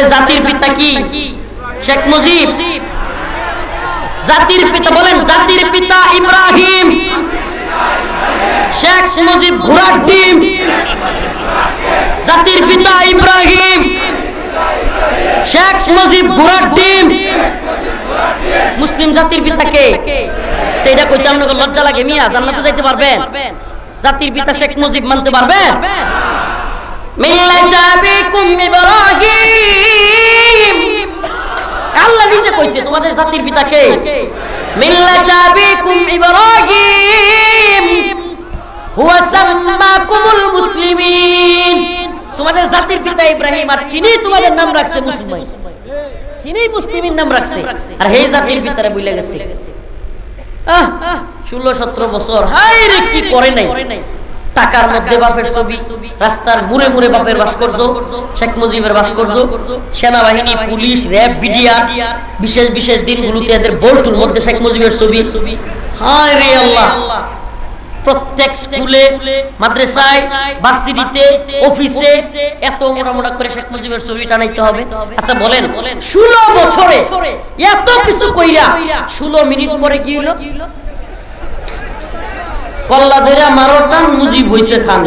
জাতির পিতা কি? শেখ মুজিব। জাতির পিতা বলেন, জাতির পিতা ইব্রাহিম। শেখ মুজিব ঘোড়ার ডিম। জাতির পিতা ইব্রাহিম। শেখ মুজিব ঘোড়ার ডিম। মুসলিম জাতির পিতা কে? এটা কইতে আপনাকে লজ্জা লাগে মিয়া, জান্নাতে যাইতে পারবেন? জাতির পিতা শেখ মুজিব মানতে পারবেন? মিল্লাত আবিকুম ইব্রাহিম। আল্লাহ নিজে কইছে, তোমাদের জাতির পিতা কে? মিল্লাত আবিকুম ইব্রাহিম। হুয়া সাম্মাকুমুল মুসলিমিন। তোমাদের জাতির পিতা ইব্রাহিম আর তিনি তোমাদের নাম রাখছে মুসলমান। তিনি মুসলিমের নাম রাখছে। আর হে জাতির পিতারে বুইলে গেছে। আহ, ষোলো সতেরো বছর। হাই রে, কি করে নাই? টাকার মধ্যে বাপের ছবি, রাস্তার মুড়ে মুড়ে বাপের ভাস্কর্য, শেখ মুজিবের ভাস্কর্য, সেনাবাহিনী, পুলিশ, র্যাব, বিডিআর, বিশেষ বিশেষ দিনগুলোতে এদের বোল্টুর মধ্যে শেখ মুজিবের ছবি। হায় রে আল্লাহ! প্রত্যেক স্কুলে, মাদ্রাসায়, ভার্সিটিতে, অফিসে এত মোটা মোটা করে শেখ মুজিবের ছবি টানাইতে হবে। আচ্ছা বলেন, ষোলো বছরে এত কিছু কইরা, ষোলো মিনিট পরে কি হলো মুজিব হইছে খান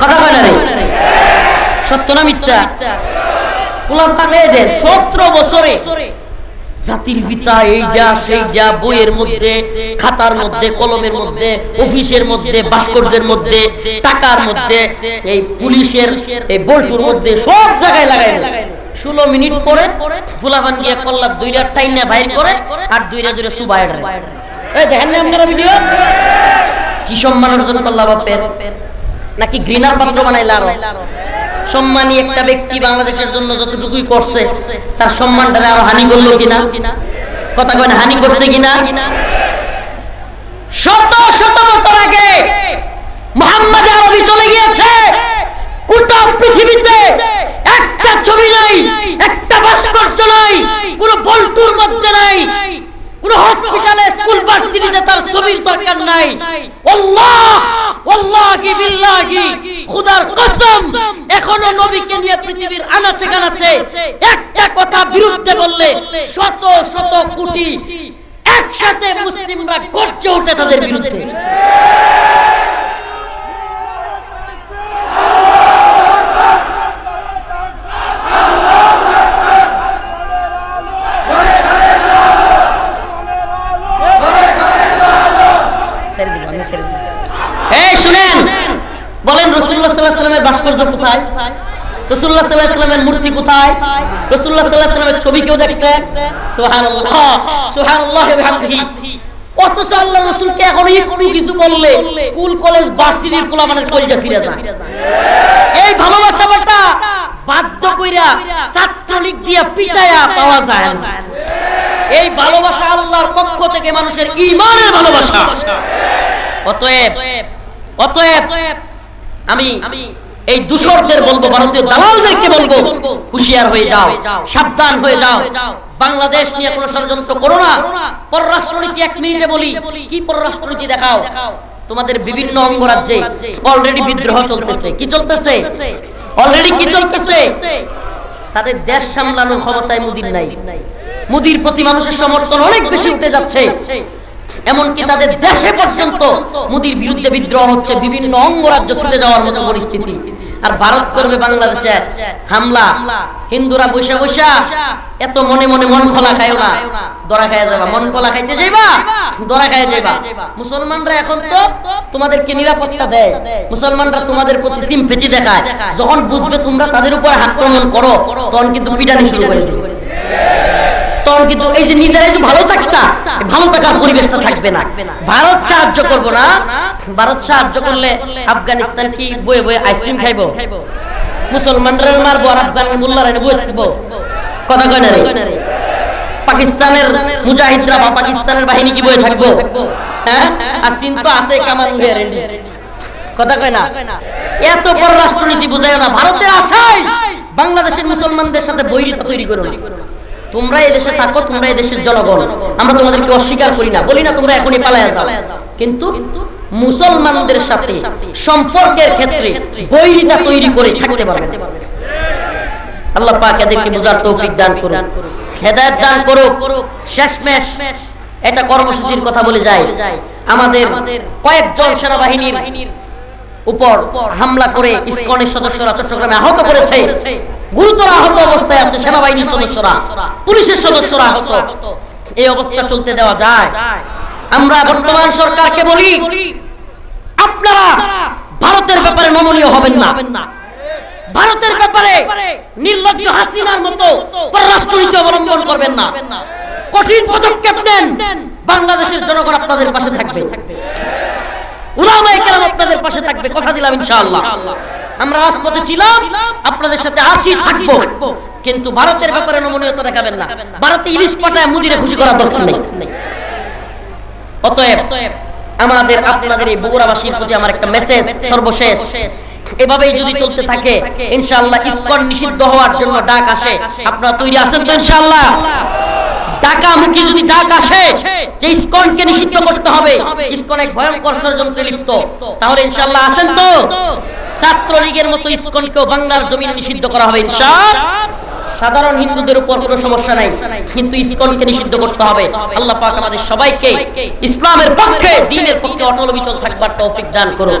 কথা কয় না রে? সত্য না মিথ্যা? দে সতেরো বছরে জাতির পিতা এই যা, সেই যা, বইয়ের মধ্যে, খাতার মধ্যে, কলমের মধ্যে, অফিসের মধ্যে, ভাস্কর্যের মধ্যে, টাকার মধ্যে, এই পুলিশের, এই বল্টুর মধ্যে সব জায়গায় লাগাই ষোলো মিনিট পরে ফুলাফান গিয়ে কল্লা দুইটা টাইনা বাইর করে আর দুইটা দুইটা সুবাই এই কি সম্মান অর্জন করলা বাপের নাকি ঘৃণার পাত্র বানাইলা আরও? সম্মানী একটা ব্যক্তি বাংলাদেশের জন্য যতটুকুই করছে, তার সম্মানটা আরও হানি করল কিনা? কথা কয় হানি করছে কিনা? শত শত বছর আগে মোহাম্মদ আরবি চলে গিয়েছে। গোটা পৃথিবীতে একটা ছবি নাই, একটা ভাস্কর্য নাই, কোন বল্টুর মধ্যে নাই কোন হসপিটালে স্কুল ভার্সিটিতে তার ছবির দরকার নাই। আল্লাহ আল্লাহি বিল্লাহি, খোদার কসম, এখনও নবীকে নিয়ে পৃথিবীর আনাচে কানাচে একটা কথা বিরুদ্ধে বললে শত শত কোটি একসাথে মুসলিমরা গর্জে ওঠে তাদের বিরুদ্ধে ছেড়ে দিলাম, আমি ছেড়ে দিলাম। এই শুনেন বলেন রসুল্লাহ সাল্লাহ সাল্লামের ভাস্কর্য কোথায়? রসুল্লাহ মূর্তি কোথায়? রসুল্লাহ ছবি কেউ এই ভালোবাসাটা বাধ্য কইরা ছাত্রলীগ পাওয়া যায় এই ভালোবাসা আল্লাহর পক্ষ থেকে মানুষের ইমানের ভালোবাসা। অতএব অতএব, আমি এই দূষরদের বলব, ভারতীয় দালালদেরকে বলব, হুঁশিয়ার হয়ে যাও, সাবধান হয়ে যাও। বাংলাদেশ নিয়ে কোনো ষড়যন্ত্র করো না। পররাষ্ট্রনীতি এক মিনিটে বলি, কি পররাষ্ট্রনীতি দেখাও? তোমাদের বিভিন্ন অঙ্গরাজ্যে অলরেডি বিদ্রোহ চলতেছে। কি চলতেছে? অলরেডি কি চলতেছে? তাদের দেশ সামলানোর ক্ষমতায় মুদির নাই। মুদির প্রতি মানুষের সমর্থন অনেক বেশি উঠে যাচ্ছে। এমনকি তাদের দেশে পর্যন্ত মোদির বিরুদ্ধে বিদ্রোহ হচ্ছে বিভিন্ন অঙ্গরাজ্য ছুটে যাওয়ার মতো পরিস্থিতি। আর ভারত করবে বাংলাদেশে হামলা। হিন্দুরা বৈশা বৈশা এত মনে মনে মন খোলা খায় না। দরা খায় যাবা, মন খোলা খাইতে যাইবা, দরা খায় যাইবা। মুসলমানরা এখন তো তোমাদেরকে নিরাপত্তা দেয়। মুসলমানরা তোমাদের প্রতি সিম্পেথি দেখায়। যখন বুঝবে তোমরা তাদের উপর আক্রমণ করো, তখন কিন্তু পিটানি শুরু করে কিন্তু এই যে নিজেরাই যে ভালো থাকতা ভালো থাকার পরিবেশটা থাকবে না। ভারত সাহায্য করব না। ভারত সাহায্য করলে আফগানিস্তান কি বয়ে বয়ে আইসক্রিম খাইবো? মুসলমানরা মারবো আর এনে বয়ে থাকব। কথা কয় না রে? পাকিস্তানের মুজাহিদরা বা পাকিস্তানের বাহিনী কি বয়ে থাকব? হ্যাঁ? আর চীন তো আছে কামান কথা কয় না? এত বুঝায় না। ভারতের আশায় বাংলাদেশের মুসলমানদের সাথে বৈরিতা তৈরি করো না। তোমরা এই দেশে থাকো তোমরা এই দেশের জনগণ। আমরা তোমাদেরকে অস্বীকার করি না। বলি না, তোমরা এখনই পালায়া যাও। কিন্তু মুসলমানদের সাথে সম্পর্কের ক্ষেত্রে বৈরিতা তৈরি করে থাকতে পারবে আল্লাহ পাক এদেরকে বুঝার তৌফিক দান করুন হেদায়েত দান করুক। শেষমেশ এটা কর্মসূচির কথা বলে যায়। আমাদের কয়েকজন সেনাবাহিনীর উপর হামলা করে ইসকনের সদস্যরা চট্টগ্রামে আহত করেছে। গুরুতর আহত অবস্থায় আছে সেনাবাহিনীর সদস্যরা, পুলিশের সদস্যরা আহত। এই অবস্থা চলতে দেওয়া যায়। আমরা বর্তমান সরকারকে বলি, আপনারা ভারতের ব্যাপারে নমনীয় হবেন না। ভারতের ব্যাপারে নির্লজ্জ হাসিনার মতো পররাষ্ট্রনীতি অবলম্বন করবেন না। কঠিন পদক্ষেপ নেন, বাংলাদেশের জনগণ আপনাদের পাশে থাকবে। উলামায়ে কেরাম আপনাদের পাশে থাকবে, কথা দিলাম ইনশাআল্লাহ। আমরা রাজপথে ছিলাম, আপনাদের সাথে আছি, থাকব। কিন্তু ভারতের ব্যাপারে নমনীয়তা দেখাবেন না। ভারতে ইলিশ পাঠায় মুদিরে খুশি করার দরকার নেই। অতএব আমাদের, আপনাদের এই বগুড়াবাসীর প্রতি আমার একটা মেসেজ সর্বশেষ। এভাবেই যদি চলতে থাকে, ইনশাআল্লাহ ইসকন নিষিদ্ধ হওয়ার জন্য ডাক আসে। আপনারা তৈরি আছেন তো ইনশাআল্লাহ? ডাকামুখী যদি ডাক আসে, যে ইসকনকে নিষিদ্ধ করতে হবে, ইসকন এক ভয়ঙ্কর ষড়যন্ত্রে লিপ্ত। তাহলে ইনশাআল্লাহ আছেন তো? ছাত্রলীগের মতো ইসকনকেও বাংলার জমিনে নিষিদ্ধ করা হবে ইনশাআল্লাহ। সাধারণ হিন্দুদের উপর কোনো সমস্যা নাই, কিন্তু ইসকনকে নিষিদ্ধ করতে হবে। আল্লাহ পাক আমাদের সবাইকে ইসলামের পক্ষে দ্বীনের পক্ষে অটল বিচল থাকবার তৌফিক দান করুন